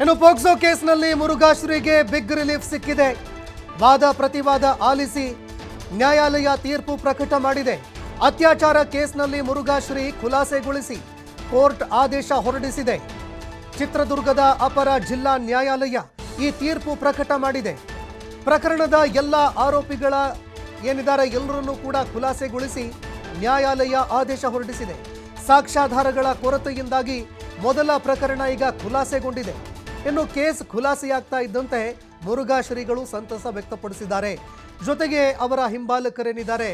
ಇನ್ನು ಪೋಕ್ಸೋ ಕೇಸ್ನಲ್ಲಿ ಮುರುಘಾಶ್ರೀಗೆ big relief ಸಿಕ್ಕಿದೆ. ವಾದ ಪ್ರತಿವಾದ ಆಲಿಸಿ ನ್ಯಾಯಾಲಯ ತೀರ್ಪು ಪ್ರಕಟ ಮಾಡಿದೆ. ಅತ್ಯಾಚಾರ ಕೇಸ್ನಲ್ಲಿ ಮುರುಘಾಶ್ರೀ ಖುಲಾಸೆಗೊಳಿಸಿ ಕೋರ್ಟ್ ಆದೇಶ ಹೊರಡಿಸಿದೆ. ಚಿತ್ರದುರ್ಗದ ಅಪರ ಜಿಲ್ಲಾ ನ್ಯಾಯಾಲಯ ಈ ತೀರ್ಪು ಪ್ರಕಟ ಮಾಡಿದೆ. ಪ್ರಕರಣದ ಎಲ್ಲ ಆರೋಪಿಗಳ ಏನಿದ್ದಾರೆ ಎಲ್ಲರನ್ನೂ ಕೂಡ ಖುಲಾಸೆಗೊಳಿಸಿ ನ್ಯಾಯಾಲಯ ಆದೇಶ ಹೊರಡಿಸಿದೆ. ಸಾಕ್ಷ್ಯಾಧಾರಗಳ ಕೊರತೆಯಿಂದಾಗಿ ಮೊದಲ ಪ್ರಕರಣ ಈಗ ಖುಲಾಸೆಗೊಂಡಿದೆ. ಇನ್ನು ಕೇಸ್ ಖುಲಾಸೆಯಾಗ್ತಾ ಇದ್ದಂತೆ ಮುರುಘಾ ಶ್ರೀಗಳು ಸಂತಸ ವ್ಯಕ್ತಪಡಿಸಿದ್ದಾರೆ. ಜೊತೆಗೆ ಅವರ ಹಿಂಬಾಲಕರೇನಿದ್ದಾರೆ?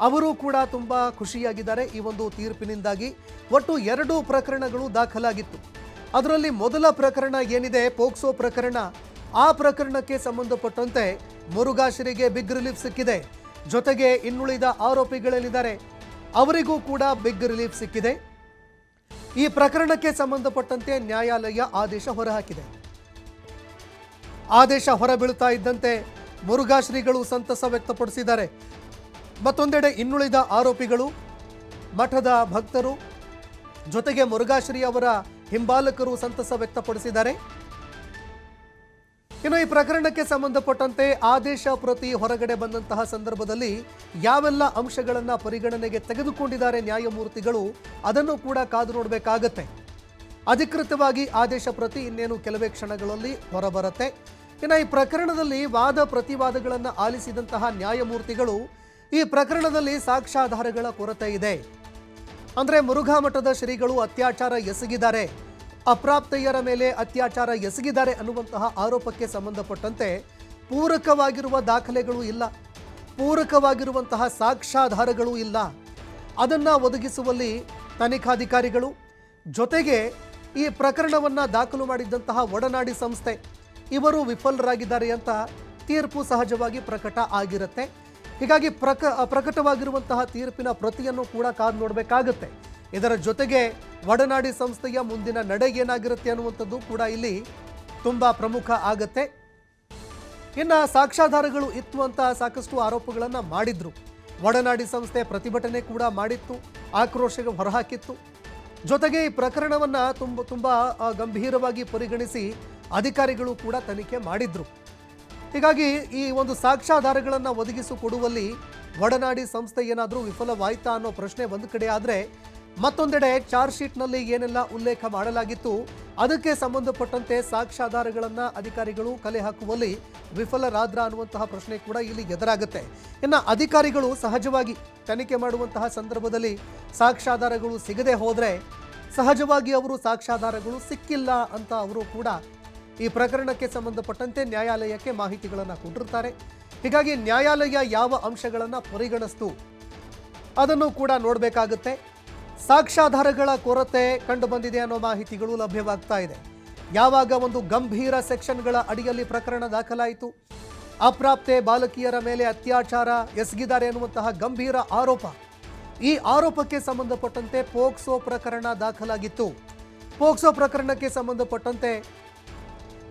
ಅವರು ಕೂಡ ತುಂಬ ಖುಷಿಯಾಗಿದ್ದಾರೆ. ಈ ಒಂದು ತೀರ್ಪಿನಿಂದಾಗಿ ಒಟ್ಟು ಎರಡು ಪ್ರಕರಣಗಳು ದಾಖಲಾಗಿತ್ತು. ಅದರಲ್ಲಿ ಮೊದಲ ಪ್ರಕರಣ ಏನಿದೆ? ಪೋಕ್ಸೋ ಪ್ರಕರಣ. ಆ ಪ್ರಕರಣಕ್ಕೆ ಸಂಬಂಧಪಟ್ಟಂತೆ ಮುರುಘಾಶ್ರೀಗೆ ಬಿಗ್ ರಿಲೀಫ್ ಸಿಕ್ಕಿದೆ. ಜೊತೆಗೆ ಇನ್ನುಳಿದ ಆರೋಪಿಗಳೇನಿದ್ದಾರೆ? ಅವರಿಗೂ ಕೂಡ ಬಿಗ್ ರಿಲೀಫ್ ಸಿಕ್ಕಿದೆ. ಈ ಪ್ರಕರಣಕ್ಕೆ ಸಂಬಂಧಪಟ್ಟಂತೆ ನ್ಯಾಯಾಲಯ ಆದೇಶ ಹೊರಹಾಕಿದೆ. ಆದೇಶ ಹೊರಬೀಳುತ್ತಾ ಇದ್ದಂತೆ ಮುರುಘಾಶ್ರೀಗಳು ಸಂತಸ ವ್ಯಕ್ತಪಡಿಸಿದ್ದಾರೆ. ಮತ್ತೊಂದೆಡೆ ಇನ್ನುಳಿದ ಆರೋಪಿಗಳು, ಮಠದ ಭಕ್ತರು, ಜೊತೆಗೆ ಮುರುಘಾಶ್ರೀ ಅವರ ಹಿಂಬಾಲಕರು ಸಂತಸ ವ್ಯಕ್ತಪಡಿಸಿದ್ದಾರೆ. ಇನ್ನು ಈ ಪ್ರಕರಣಕ್ಕೆ ಸಂಬಂಧಪಟ್ಟಂತೆ ಆದೇಶ ಪ್ರತಿ ಹೊರಗಡೆ ಬಂದಂತಹ ಸಂದರ್ಭದಲ್ಲಿ ಯಾವೆಲ್ಲ ಅಂಶಗಳನ್ನು ಪರಿಗಣನೆಗೆ ತೆಗೆದುಕೊಂಡಿದ್ದಾರೆ ನ್ಯಾಯಮೂರ್ತಿಗಳು, ಅದನ್ನು ಕೂಡ ಕಾದು ನೋಡಬೇಕಾಗತ್ತೆ. ಅಧಿಕೃತವಾಗಿ ಆದೇಶ ಪ್ರತಿ ಇನ್ನೇನು ಕೆಲವೇ ಕ್ಷಣಗಳಲ್ಲಿ ಹೊರಬರುತ್ತೆ. ಇನ್ನು ಈ ಪ್ರಕರಣದಲ್ಲಿ ವಾದ ಪ್ರತಿವಾದಗಳನ್ನು ಆಲಿಸಿದಂತಹ ನ್ಯಾಯಮೂರ್ತಿಗಳು, ಈ ಪ್ರಕರಣದಲ್ಲಿ ಸಾಕ್ಷ್ಯಾಧಾರಗಳ ಕೊರತೆ ಇದೆ. ಅಂದರೆ ಮುರುಘಾ ಮಠದ ಶ್ರೀಗಳು ಅತ್ಯಾಚಾರ ಎಸಗಿದ್ದಾರೆ. ಅಪ್ರಾಪ್ತೆಯರ ಮೇಲೆ ಅತ್ಯಾಚಾರ ಎಸಗಿದ್ದಾರೆ ಅನ್ನುವಂತಹ ಆರೋಪಕ್ಕೆ ಸಂಬಂಧಪಟ್ಟಂತೆ ಪೂರಕವಾಗಿರುವ ದಾಖಲೆಗಳು ಇಲ್ಲ. ಪೂರಕವಾಗಿರುವಂತಹ ಸಾಕ್ಷ್ಯಾಧಾರಗಳು ಇಲ್ಲ. ಅದನ್ನು ಒದಗಿಸುವಲ್ಲಿ ತನಿಖಾಧಿಕಾರಿಗಳು ಜೊತೆಗೆ ಈ ಪ್ರಕರಣವನ್ನು ದಾಖಲು ಮಾಡಿದ್ದಂತಹ ಒಡನಾಡಿ ಸಂಸ್ಥೆ, ಇವರು ವಿಫಲರಾಗಿದ್ದಾರೆ ಅಂತ ತೀರ್ಪು ಸಹಜವಾಗಿ ಪ್ರಕಟ ಆಗಿರುತ್ತೆ. ಹೀಗಾಗಿ ಪ್ರಕ, ಪ್ರಕಟವಾಗಿರುವಂತಹ ತೀರ್ಪಿನ ಪ್ರತಿಯನ್ನು ಕೂಡ ಕಾದು ನೋಡಬೇಕಾಗುತ್ತೆ. ಇದರ ಜೊತೆಗೆ ಒಡನಾಡಿ ಸಂಸ್ಥೆಯ ಮುಂದಿನ ನಡೆ ಏನಾಗಿರುತ್ತೆ ಅನ್ನುವಂಥದ್ದು ಕೂಡ ಇಲ್ಲಿ ತುಂಬ ಪ್ರಮುಖ ಆಗತ್ತೆ. ಇನ್ನು ಸಾಕ್ಷ್ಯಾಧಾರಗಳು ಇತ್ತು ಅಂತ ಸಾಕಷ್ಟು ಆರೋಪಗಳನ್ನು ಮಾಡಿದ್ರು. ಒಡನಾಡಿ ಸಂಸ್ಥೆ ಪ್ರತಿಭಟನೆ ಕೂಡ ಮಾಡಿತ್ತು, ಆಕ್ರೋಶಕ್ಕೆ ಹೊರಹಾಕಿತ್ತು. ಜೊತೆಗೆ ಈ ಪ್ರಕರಣವನ್ನು ತುಂಬ ತುಂಬ ಗಂಭೀರವಾಗಿ ಪರಿಗಣಿಸಿ ಅಧಿಕಾರಿಗಳು ಕೂಡ ತನಿಖೆ ಮಾಡಿದ್ರು. ಹೀಗಾಗಿ ಈ ಒಂದು ಸಾಕ್ಷ್ಯಾಧಾರಗಳನ್ನು ಒದಗಿಸಿಕೊಡುವಲ್ಲಿ ಒಡನಾಡಿ ಸಂಸ್ಥೆ ಏನಾದರೂ ವಿಫಲವಾಯ್ತಾ ಅನ್ನೋ ಪ್ರಶ್ನೆ ಒಂದು ಕಡೆ ಆದರೆ ಮತ್ತೊಂದೆಡೆ ಚಾರ್ಜ್ ಶೀಟ್ನಲ್ಲಿ ಏನೆಲ್ಲ ಉಲ್ಲೇಖ ಮಾಡಲಾಗಿತ್ತು, ಅದಕ್ಕೆ ಸಂಬಂಧಪಟ್ಟಂತೆ ಸಾಕ್ಷ್ಯಾಧಾರಗಳನ್ನು ಅಧಿಕಾರಿಗಳು ಕಲೆ ಹಾಕುವಲ್ಲಿ ವಿಫಲರಾದ್ರ ಅನ್ನುವಂತಹ ಪ್ರಶ್ನೆ ಕೂಡ ಇಲ್ಲಿ ಎದುರಾಗುತ್ತೆ. ಇನ್ನು ಅಧಿಕಾರಿಗಳು ಸಹಜವಾಗಿ ತನಿಖೆ ಮಾಡುವಂತಹ ಸಂದರ್ಭದಲ್ಲಿ ಸಾಕ್ಷ್ಯಾಧಾರಗಳು ಸಿಗದೆ ಹೋದರೆ ಸಹಜವಾಗಿ ಅವರು ಸಾಕ್ಷ್ಯಾಧಾರಗಳು ಸಿಕ್ಕಿಲ್ಲ ಅಂತ ಅವರು ಕೂಡ ಈ ಪ್ರಕರಣಕ್ಕೆ ಸಂಬಂಧಪಟ್ಟಂತೆ ನ್ಯಾಯಾಲಯಕ್ಕೆ ಮಾಹಿತಿಗಳನ್ನು ಕೊಟ್ಟಿರ್ತಾರೆ. ಹೀಗಾಗಿ ನ್ಯಾಯಾಲಯ ಯಾವ ಅಂಶಗಳನ್ನು ಪರಿಗಣಿಸ್ತು ಅದನ್ನು ಕೂಡ ನೋಡಬೇಕಾಗುತ್ತೆ. ಸಾಕ್ಷ್ಯಾಧಾರಗಳ ಕೊರತೆ ಕಂಡುಬಂದಿದೆ ಅನ್ನೋ ಮಾಹಿತಿಗಳು ಲಭ್ಯವಾಗ್ತಾ ಇದೆ. ಯಾವಾಗ ಒಂದು ಗಂಭೀರ ಸೆಕ್ಷನ್ಗಳ ಅಡಿಯಲ್ಲಿ ಪ್ರಕರಣ ದಾಖಲಾಯಿತು? ಅಪ್ರಾಪ್ತೆ ಬಾಲಕಿಯರ ಮೇಲೆ ಅತ್ಯಾಚಾರ ಎಸಗಿದ್ದಾರೆ ಎನ್ನುವಂತಹ ಗಂಭೀರ ಆರೋಪ. ಈ ಆರೋಪಕ್ಕೆ ಸಂಬಂಧಪಟ್ಟಂತೆ ಪೋಕ್ಸೋ ಪ್ರಕರಣ ದಾಖಲಾಗಿತ್ತು. ಪೋಕ್ಸೋ ಪ್ರಕರಣಕ್ಕೆ ಸಂಬಂಧಪಟ್ಟಂತೆ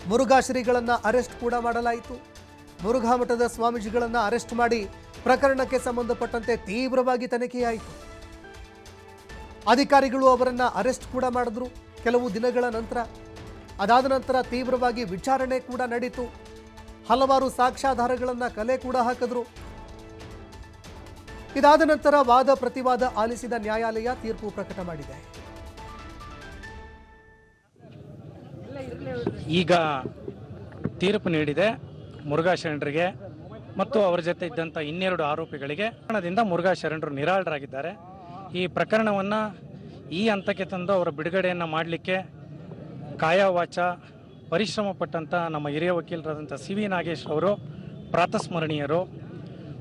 ಮುರುಘಾ ಶ್ರೀಗಳನ್ನ ಅರೆಸ್ಟ್ ಕೂಡ ಮಾಡಲಾಯಿತು. ಮುರುಘಾ ಮಠದ ಸ್ವಾಮೀಜಿಗಳನ್ನು ಅರೆಸ್ಟ್ ಮಾಡಿ ಪ್ರಕರಣಕ್ಕೆ ಸಂಬಂಧಪಟ್ಟಂತೆ ತೀವ್ರವಾಗಿ ತನಿಖೆಯಾಯಿತು. ಅಧಿಕಾರಿಗಳು ಅವರನ್ನು ಅರೆಸ್ಟ್ ಕೂಡ ಮಾಡಿದ್ರು. ಕೆಲವು ದಿನಗಳ ನಂತರ. ಅದಾದ ನಂತರ ತೀವ್ರವಾಗಿ ವಿಚಾರಣೆ ಕೂಡ ನಡೀತು. ಹಲವಾರು ಸಾಕ್ಷ್ಯಾಧಾರಗಳನ್ನು ಕಲೆ ಕೂಡ ಹಾಕಿದ್ರು. ಇದಾದ ನಂತರ ವಾದ ಪ್ರತಿವಾದ ಆಲಿಸಿದ ನ್ಯಾಯಾಲಯ ತೀರ್ಪು ಪ್ರಕಟ ಮಾಡಿದೆ. ಈಗ ತೀರ್ಪು ನೀಡಿದೆ ಮುರುಘಾ ಶರಣರಿಗೆ ಮತ್ತು ಅವರ ಜೊತೆ ಇದ್ದಂಥ ಇನ್ನೆರಡು ಆರೋಪಿಗಳಿಗೆ ಕಾರಣದಿಂದ ಮುರುಘಾ ಶರಣರು ನಿರಾಳರಾಗಿದ್ದಾರೆ. ಈ ಪ್ರಕರಣವನ್ನು ಈ ಹಂತಕ್ಕೆ ತಂದು ಅವರ ಬಿಡುಗಡೆಯನ್ನು ಮಾಡಲಿಕ್ಕೆ ಕಾಯವಾಚ, ಪರಿಶ್ರಮ ಪಟ್ಟಂಥ ನಮ್ಮ ಹಿರಿಯ ವಕೀಲರಾದಂಥ ಸಿ ವಿ ನಾಗೇಶ್ ಅವರು, ಪ್ರಾತಸ್ಮರಣೀಯರು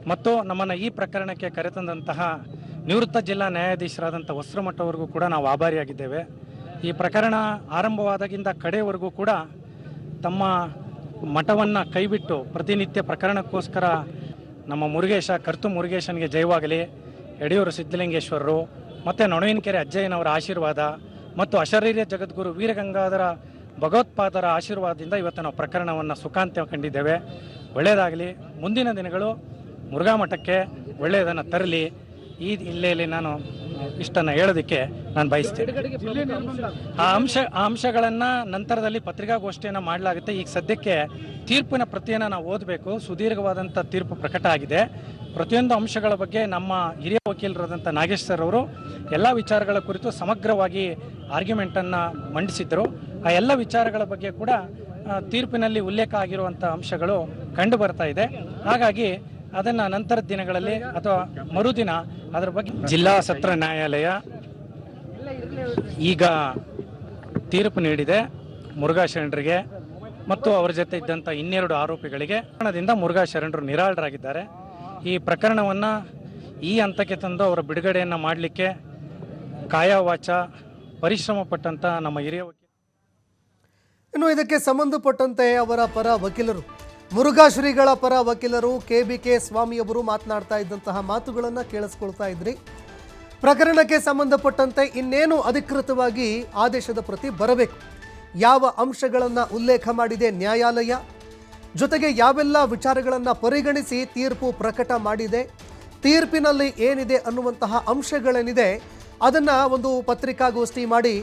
ಮತ್ತು ನಮ್ಮನ್ನು ಈ ಪ್ರಕರಣಕ್ಕೆ ಕರೆತಂದಂತಹ ನಿವೃತ್ತ ಜಿಲ್ಲಾ ನ್ಯಾಯಾಧೀಶರಾದಂಥ ವಸ್ತ್ರಮಠ ಕೂಡ ನಾವು ಆಭಾರಿಯಾಗಿದ್ದೇವೆ. ಈ ಪ್ರಕರಣ ಆರಂಭವಾದಾಗಿಂದ ಕಡೆಯವರೆಗೂ ಕೂಡ ತಮ್ಮ ಮಠವನ್ನು ಕೈಬಿಟ್ಟು ಪ್ರತಿನಿತ್ಯ ಪ್ರಕರಣಕ್ಕೋಸ್ಕರ ನಮ್ಮ ಮುರುಗೇಶ, ಕರ್ತು ಮುರುಗೇಶನಿಗೆ ಜಯವಾಗಲಿ. ಯಡಿಯೂರು ಸಿದ್ಧಲಿಂಗೇಶ್ವರರು, ಮತ್ತು ನೊಣವಿನಕೆರೆ ಅಜ್ಜಯ್ಯನವರ ಆಶೀರ್ವಾದ ಮತ್ತು ಅಶರೀರ ಜಗದ್ಗುರು ವೀರಗಂಗಾಧರ ಭಗವತ್ಪಾದರ ಆಶೀರ್ವಾದದಿಂದ ಇವತ್ತು ನಾವು ಪ್ರಕರಣವನ್ನು ಸುಖಾಂತ್ಯ ಕಂಡಿದ್ದೇವೆ. ಒಳ್ಳೆಯದಾಗಲಿ ಮುಂದಿನ ದಿನಗಳು ಮುರುಘಾ ಮಠಕ್ಕೆ ಒಳ್ಳೆಯದನ್ನು ತರಲಿ. ಈ ಹಿನ್ನೆಲೆಯಲ್ಲಿ ನಾನು ಇಷ್ಟನ್ನು ಹೇಳೋದಕ್ಕೆ ನಾನು ಬಯಸ್ತೇನೆ. ಆ ಅಂಶ, ಆ ಅಂಶಗಳನ್ನು ನಂತರದಲ್ಲಿ ಪತ್ರಿಕಾಗೋಷ್ಠಿಯನ್ನು ಮಾಡಲಾಗುತ್ತೆ. ಈಗ ಸದ್ಯಕ್ಕೆ ತೀರ್ಪಿನ ಪ್ರತಿಯನ್ನು ನಾವು ಓದಬೇಕು. ಸುದೀರ್ಘವಾದಂಥ ತೀರ್ಪು ಪ್ರಕಟ ಆಗಿದೆ. ಪ್ರತಿಯೊಂದು ಅಂಶಗಳ ಬಗ್ಗೆ ನಮ್ಮ ಹಿರಿಯ ವಕೀಲರಾದಂಥ ನಾಗೇಶ್ ಸರ್ ಅವರು ಎಲ್ಲ ವಿಚಾರಗಳ ಕುರಿತು ಸಮಗ್ರವಾಗಿ ಆರ್ಗ್ಯುಮೆಂಟನ್ನು ಮಂಡಿಸಿದ್ದರು. ಆ ಎಲ್ಲ ವಿಚಾರಗಳ ಬಗ್ಗೆ ಕೂಡ ತೀರ್ಪಿನಲ್ಲಿ ಉಲ್ಲೇಖ ಆಗಿರುವಂಥ ಅಂಶಗಳು ಕಂಡು ಬರ್ತಾ ಇದೆ. ಹಾಗಾಗಿ ಅದನ್ನು ನಂತರದ ದಿನಗಳಲ್ಲಿ ಅಥವಾ ಮರುದಿನ ಅದರ ಬಗ್ಗೆ ಜಿಲ್ಲಾ ಸತ್ರ ನ್ಯಾಯಾಲಯ ಈಗ ತೀರ್ಪು ನೀಡಿದೆ ಮುರುಘಾ ಶರಣರಿಗೆ ಮತ್ತು ಅವರ ಜೊತೆ ಇದ್ದಂಥ ಇನ್ನೆರಡು ಆರೋಪಿಗಳಿಗೆ ಕಾರಣದಿಂದ ಮುರುಘಾ ಶರಣರು ನಿರಾಳರಾಗಿದ್ದಾರೆ. ಈ ಪ್ರಕರಣವನ್ನು ಈ ಹಂತಕ್ಕೆ ತಂದು ಅವರ ಬಿಡುಗಡೆಯನ್ನು ಮಾಡಲಿಕ್ಕೆ ಕಾಯವಾಚ ಪರಿಶ್ರಮ ಪಟ್ಟಂಥ ನಮ್ಮ ಹಿರಿಯ ಇನ್ನು ಇದಕ್ಕೆ ಸಂಬಂಧಪಟ್ಟಂತೆ ಅವರ ಪರ ವಕೀಲರು ಮುರುಘಾ ಶ್ರೀಗಳ ಪರ ವಕೀಲರು ಕೆ ಬಿ ಕೆ ಸ್ವಾಮಿಯವರು ಮಾತನಾಡ್ತಾ ಇದ್ದಂತಹ ಮಾತುಗಳನ್ನು ಕೇಳಿಸ್ಕೊಳ್ತಾ ಇದ್ರಿ. ಪ್ರಕರಣಕ್ಕೆ ಸಂಬಂಧಪಟ್ಟಂತೆ ಇನ್ನೇನು ಅಧಿಕೃತವಾಗಿ ಆದೇಶದ ಪ್ರತಿ ಬರಬೇಕು. ಯಾವ ಅಂಶಗಳನ್ನು ಉಲ್ಲೇಖ ಮಾಡಿದೆ ನ್ಯಾಯಾಲಯ? ಜೊತೆಗೆ ಯಾವೆಲ್ಲ ವಿಚಾರಗಳನ್ನು ಪರಿಗಣಿಸಿ ತೀರ್ಪು ಪ್ರಕಟ ಮಾಡಿದೆ, ತೀರ್ಪಿನಲ್ಲಿ ಏನಿದೆ ಅನ್ನುವಂತಹ ಅಂಶಗಳೇನಿದೆ, ಅದನ್ನು ಒಂದು ಪತ್ರಿಕಾಗೋಷ್ಠಿ ಮಾಡಿ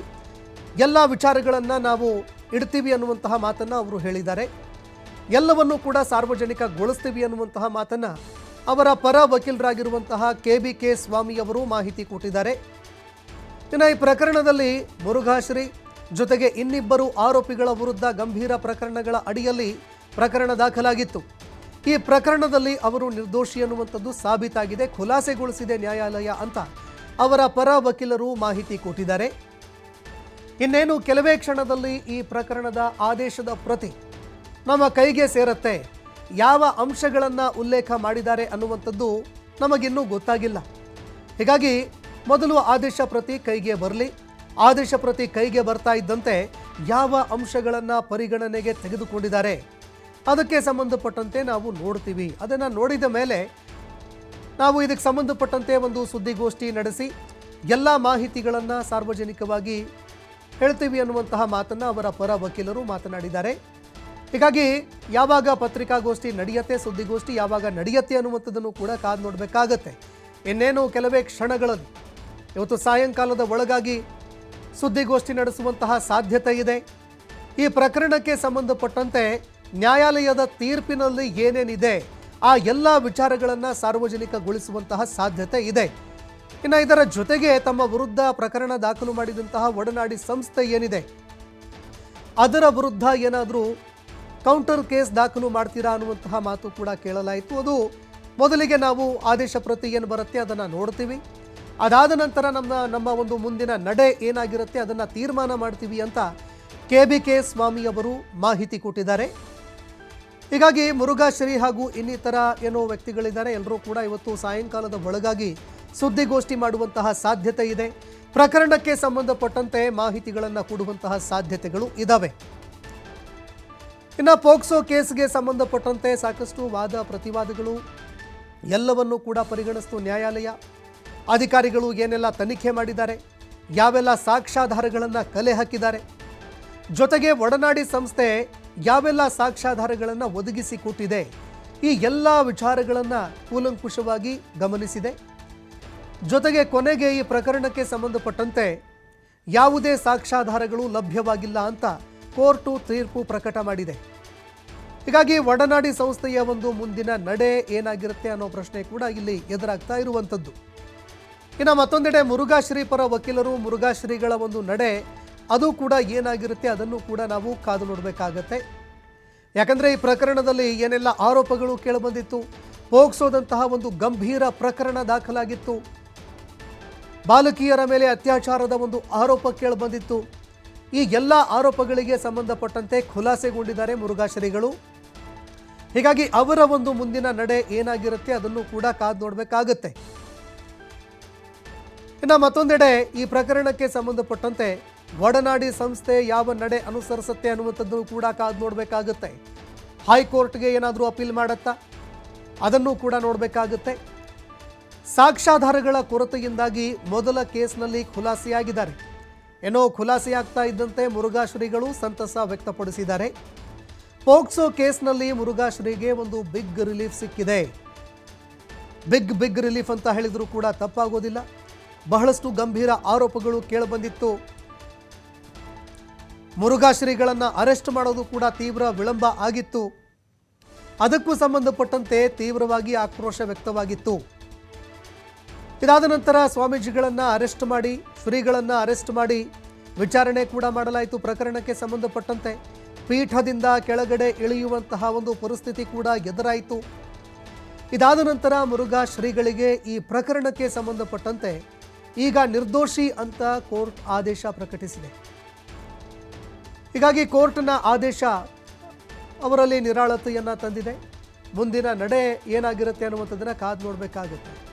ಎಲ್ಲ ವಿಚಾರಗಳನ್ನು ನಾವು ಇಡ್ತೀವಿ ಅನ್ನುವಂತಹ ಮಾತನ್ನು ಅವರು ಹೇಳಿದ್ದಾರೆ. ಎಲ್ಲವನ್ನೂ ಕೂಡ ಸಾರ್ವಜನಿಕಗೊಳಿಸ್ತೀವಿ ಅನ್ನುವಂತಹ ಮಾತನ್ನು ಅವರ ಪರ ವಕೀಲರಾಗಿರುವಂತಹ ಕೆ ಬಿ ಕೆ ಸ್ವಾಮಿಯವರು ಮಾಹಿತಿ ಕೊಟ್ಟಿದ್ದಾರೆ. ಇನ್ನು ಈ ಪ್ರಕರಣದಲ್ಲಿ ಮುರುಘಾಶ್ರೀ ಜೊತೆಗೆ ಇನ್ನಿಬ್ಬರು ಆರೋಪಿಗಳ ವಿರುದ್ಧ ಗಂಭೀರ ಪ್ರಕರಣಗಳ ಅಡಿಯಲ್ಲಿ ಪ್ರಕರಣ ದಾಖಲಾಗಿತ್ತು. ಈ ಪ್ರಕರಣದಲ್ಲಿ ಅವರು ನಿರ್ದೋಷಿ ಅನ್ನುವಂಥದ್ದು ಸಾಬೀತಾಗಿದೆ, ಖುಲಾಸೆಗೊಳಿಸಿದೆ ನ್ಯಾಯಾಲಯ ಅಂತ ಅವರ ಪರ ವಕೀಲರು ಮಾಹಿತಿ ಕೊಟ್ಟಿದ್ದಾರೆ. ಇನ್ನೇನು, ಕೆಲವೇ ಕ್ಷಣದಲ್ಲಿ ಈ ಪ್ರಕರಣದ ಆದೇಶದ ಪ್ರತಿ ನಮ್ಮ ಕೈಗೆ ಸೇರತ್ತೆ. ಯಾವ ಅಂಶಗಳನ್ನು ಉಲ್ಲೇಖ ಮಾಡಿದ್ದಾರೆ ಅನ್ನುವಂಥದ್ದು ನಮಗಿನ್ನೂ ಗೊತ್ತಾಗಿಲ್ಲ. ಹೀಗಾಗಿ ಮೊದಲು ಆದೇಶ ಪ್ರತಿ ಕೈಗೆ ಬರಲಿ. ಆದೇಶ ಪ್ರತಿ ಕೈಗೆ ಬರ್ತಾ ಇದ್ದಂತೆ ಯಾವ ಅಂಶಗಳನ್ನು ಪರಿಗಣನೆಗೆ ತೆಗೆದುಕೊಂಡಿದ್ದಾರೆ ಅದಕ್ಕೆ ಸಂಬಂಧಪಟ್ಟಂತೆ ನಾವು ನೋಡ್ತೀವಿ. ಅದನ್ನು ನೋಡಿದ ಮೇಲೆ ನಾವು ಇದಕ್ಕೆ ಸಂಬಂಧಪಟ್ಟಂತೆ ಒಂದು ಸುದ್ದಿಗೋಷ್ಠಿ ನಡೆಸಿ, ಎಲ್ಲ ಮಾಹಿತಿಗಳನ್ನು ಸಾರ್ವಜನಿಕವಾಗಿ ಹೇಳ್ತೀವಿ ಅನ್ನುವಂತಹ ಮಾತನ್ನು ಅವರ ಪರ ವಕೀಲರು ಮಾತನಾಡಿದ್ದಾರೆ. ಹೀಗಾಗಿ ಯಾವಾಗ ಪತ್ರಿಕಾಗೋಷ್ಠಿ ನಡೆಯುತ್ತೆ, ಸುದ್ದಿಗೋಷ್ಠಿ ಯಾವಾಗ ನಡೆಯುತ್ತೆ ಅನ್ನುವಂಥದ್ದನ್ನು ಕೂಡ ಕಾದು ನೋಡಬೇಕಾಗತ್ತೆ. ಇನ್ನೇನು ಕೆಲವೇ ಕ್ಷಣಗಳಲ್ಲಿ, ಇವತ್ತು ಸಾಯಂಕಾಲದ ಒಳಗಾಗಿ ಸುದ್ದಿಗೋಷ್ಠಿ ನಡೆಸುವಂತಹ ಸಾಧ್ಯತೆ ಇದೆ. ಈ ಪ್ರಕರಣಕ್ಕೆ ಸಂಬಂಧಪಟ್ಟಂತೆ ನ್ಯಾಯಾಲಯದ ತೀರ್ಪಿನಲ್ಲಿ ಏನೇನಿದೆ? ಆ ಎಲ್ಲ ವಿಚಾರಗಳನ್ನು ಸಾರ್ವಜನಿಕಗೊಳಿಸುವಂತಹ ಸಾಧ್ಯತೆ ಇದೆ. ಇನ್ನು ಇದರ ಜೊತೆಗೆ ತಮ್ಮ ವಿರುದ್ಧ ಪ್ರಕರಣ ದಾಖಲು ಮಾಡಿದಂತಹ ಒಡನಾಡಿ ಸಂಸ್ಥೆ ಏನಿದೆ? ಅದರ ವಿರುದ್ಧ ಏನಾದರೂ ಕೌಂಟರ್ ಕೇಸ್ ದಾಖಲು ಮಾಡ್ತೀರಾ ಅನ್ನುವಂತಹ ಮಾತು ಕೂಡ ಕೇಳಲಾಯಿತು. ಅದು ಮೊದಲಿಗೆ ನಾವು ಆದೇಶ ಪ್ರತಿ ಏನು ಬರುತ್ತೆ ಅದನ್ನು ನೋಡ್ತೀವಿ. ಅದಾದ ನಂತರ ನಮ್ಮ ನಮ್ಮ ಒಂದು ಮುಂದಿನ ನಡೆ ಏನಾಗಿರುತ್ತೆ ಅದನ್ನು ತೀರ್ಮಾನ ಮಾಡ್ತೀವಿ ಅಂತ ಕೆ ಬಿ ಕೆ ಸ್ವಾಮಿಯವರು ಮಾಹಿತಿ ಕೊಟ್ಟಿದ್ದಾರೆ. ಹೀಗಾಗಿ ಮುರುಘಾಶ್ರೀ ಹಾಗೂ ಇನ್ನಿತರ ಏನೋ ವ್ಯಕ್ತಿಗಳಿದ್ದಾರೆ. ಎಲ್ಲರೂ ಕೂಡ ಇವತ್ತು ಸಾಯಂಕಾಲದ ಒಳಗಾಗಿ ಸುದ್ದಿಗೋಷ್ಠಿ ಮಾಡುವಂತಹ ಸಾಧ್ಯತೆ ಇದೆ. ಪ್ರಕರಣಕ್ಕೆ ಸಂಬಂಧಪಟ್ಟಂತೆ ಮಾಹಿತಿಗಳನ್ನು ಕೊಡುವಂತಹ ಸಾಧ್ಯತೆಗಳು ಇದ್ದಾವೆ ಇನ್ನು ಪೋಕ್ಸೋ ಕೇಸ್ಗೆ ಸಂಬಂಧಪಟ್ಟಂತೆ ಸಾಕಷ್ಟು ವಾದ ಪ್ರತಿವಾದಗಳು ಎಲ್ಲವನ್ನೂ ಕೂಡ ಪರಿಗಣಿಸ್ತು ನ್ಯಾಯಾಲಯ. ಅಧಿಕಾರಿಗಳು ಏನೆಲ್ಲ ತನಿಖೆ ಮಾಡಿದ್ದಾರೆ, ಯಾವೆಲ್ಲ ಸಾಕ್ಷ್ಯಾಧಾರಗಳನ್ನು ಕಲೆ ಹಾಕಿದ್ದಾರೆ. ಜೊತೆಗೆ ಒಡನಾಡಿ ಸಂಸ್ಥೆ ಯಾವೆಲ್ಲ ಸಾಕ್ಷ್ಯಾಧಾರಗಳನ್ನು ಒದಗಿಸಿಕೊಟ್ಟಿದೆ ಈ ಎಲ್ಲ ವಿಚಾರಗಳನ್ನು ಕೂಲಂಕುಷವಾಗಿ ಗಮನಿಸಿದೆ. ಜೊತೆಗೆ ಕೊನೆಗೆ ಈ ಪ್ರಕರಣಕ್ಕೆ ಸಂಬಂಧಪಟ್ಟಂತೆ ಯಾವುದೇ ಸಾಕ್ಷ್ಯಾಧಾರಗಳು ಲಭ್ಯವಾಗಿಲ್ಲ ಅಂತ ಕೋರ್ಟು ತೀರ್ಪು ಪ್ರಕಟ ಮಾಡಿದೆ. ಹೀಗಾಗಿ ಒಡನಾಡಿ ಸಂಸ್ಥೆಯ ಒಂದು ಮುಂದಿನ ನಡೆ ಏನಾಗಿರುತ್ತೆ ಅನ್ನೋ ಪ್ರಶ್ನೆ ಕೂಡ ಇಲ್ಲಿ ಎದುರಾಗ್ತಾ ಇರುವಂಥದ್ದು. ಇನ್ನು ಮತ್ತೊಂದೆಡೆ ಮುರುಘಾಶ್ರೀ ಪರ ವಕೀಲರು ಮುರುಘಾಶ್ರೀಗಳ ಒಂದು ನಡೆ ಅದು ಕೂಡ ಏನಾಗಿರುತ್ತೆ ಅದನ್ನು ಕೂಡ ನಾವು ಕಾದು ನೋಡಬೇಕಾಗತ್ತೆ. ಯಾಕಂದರೆ ಈ ಪ್ರಕರಣದಲ್ಲಿ ಏನೆಲ್ಲ ಆರೋಪಗಳು ಕೇಳಿಬಂದಿತ್ತು, ಪೋಕ್ಸೋದಂತಹ ಒಂದು ಗಂಭೀರ ಪ್ರಕರಣ ದಾಖಲಾಗಿತ್ತು. ಬಾಲಕಿಯರ ಮೇಲೆ ಅತ್ಯಾಚಾರದ ಒಂದು ಆರೋಪ ಕೇಳಿಬಂದಿತ್ತು. ಈ ಎಲ್ಲ ಆರೋಪಗಳಿಗೆ ಸಂಬಂಧಪಟ್ಟಂತೆ ಖುಲಾಸೆಗೊಂಡಿದ್ದಾರೆ ಮುರುಘಾಶ್ರೀಗಳು. ಹೀಗಾಗಿ ಅವರ ಒಂದು ಮುಂದಿನ ನಡೆ ಏನಾಗಿರುತ್ತೆ ಅದನ್ನು ಕೂಡ ಕಾದು ನೋಡಬೇಕಾಗತ್ತೆ. ಇನ್ನು ಮತ್ತೊಂದೆಡೆ ಈ ಪ್ರಕರಣಕ್ಕೆ ಸಂಬಂಧಪಟ್ಟಂತೆ ಒಡನಾಡಿ ಸಂಸ್ಥೆ ಯಾವ ನಡೆ ಅನುಸರಿಸುತ್ತೆ ಅನ್ನುವಂಥದ್ದು ಕೂಡ ಕಾದು ನೋಡಬೇಕಾಗುತ್ತೆ. ಹೈಕೋರ್ಟ್ಗೆ ಏನಾದರೂ ಅಪೀಲ್ ಮಾಡುತ್ತಾ? ಅದನ್ನು ಕೂಡ ನೋಡಬೇಕಾಗುತ್ತೆ. ಸಾಕ್ಷ್ಯಾಧಾರಗಳ ಕೊರತೆಯಿಂದಾಗಿ ಮೊದಲ ಕೇಸ್ನಲ್ಲಿ ಖುಲಾಸೆಯಾಗಿದ್ದಾರೆ. ಏನೋ ಖುಲಾಸೆಯಾಗ್ತಾ ಇದ್ದಂತೆ ಮುರುಘಾಶ್ರೀಗಳು ಸಂತಸ ವ್ಯಕ್ತಪಡಿಸಿದ್ದಾರೆ. ಪೋಕ್ಸೋ ಕೇಸ್ನಲ್ಲಿ ಮುರುಘಾಶ್ರೀಗೆ ಒಂದು ಬಿಗ್ ರಿಲೀಫ್ ಸಿಕ್ಕಿದೆ. ಬಿಗ್ ಬಿಗ್ ರಿಲೀಫ್ ಅಂತ ಹೇಳಿದರೂ ಕೂಡ ತಪ್ಪಾಗೋದಿಲ್ಲ. ಬಹಳಷ್ಟು ಗಂಭೀರ ಆರೋಪಗಳು ಕೇಳಿಬಂದಿತ್ತು. ಮುರುಘಾ ಶ್ರೀಗಳನ್ನು ಅರೆಸ್ಟ್ ಮಾಡೋದು ಕೂಡ ತೀವ್ರ ವಿಳಂಬ ಆಗಿತ್ತು. ಅದಕ್ಕೂ ಸಂಬಂಧಪಟ್ಟಂತೆ ತೀವ್ರವಾಗಿ ಆಕ್ರೋಶ ವ್ಯಕ್ತವಾಗಿತ್ತು. ಇದಾದ ನಂತರ ಸ್ವಾಮೀಜಿಗಳನ್ನು ಅರೆಸ್ಟ್ ಮಾಡಿ, ಶ್ರೀಗಳನ್ನು ಅರೆಸ್ಟ್ ಮಾಡಿ ವಿಚಾರಣೆ ಕೂಡ ಮಾಡಲಾಯಿತು. ಪ್ರಕರಣಕ್ಕೆ ಸಂಬಂಧಪಟ್ಟಂತೆ ಪೀಠದಿಂದ ಕೆಳಗಡೆ ಇಳಿಯುವಂತಹ ಒಂದು ಪರಿಸ್ಥಿತಿ ಕೂಡ ಎದುರಾಯಿತು. ಇದಾದ ನಂತರ ಮುರುಘಾ ಶ್ರೀಗಳಿಗೆ ಈ ಪ್ರಕರಣಕ್ಕೆ ಸಂಬಂಧಪಟ್ಟಂತೆ ಈಗ ನಿರ್ದೋಷಿ ಅಂತ ಕೋರ್ಟ್ ಆದೇಶ ಪ್ರಕಟಿಸಿದೆ. ಹೀಗಾಗಿ ಕೋರ್ಟ್ನ ಆದೇಶ ಅವರಲ್ಲಿ ನಿರಾಳತೆಯನ್ನು ತಂದಿದೆ. ಮುಂದಿನ ನಡೆ ಏನಾಗಿರುತ್ತೆ ಅನ್ನುವಂಥದ್ದನ್ನು ಕಾದು ನೋಡಬೇಕಾಗುತ್ತೆ.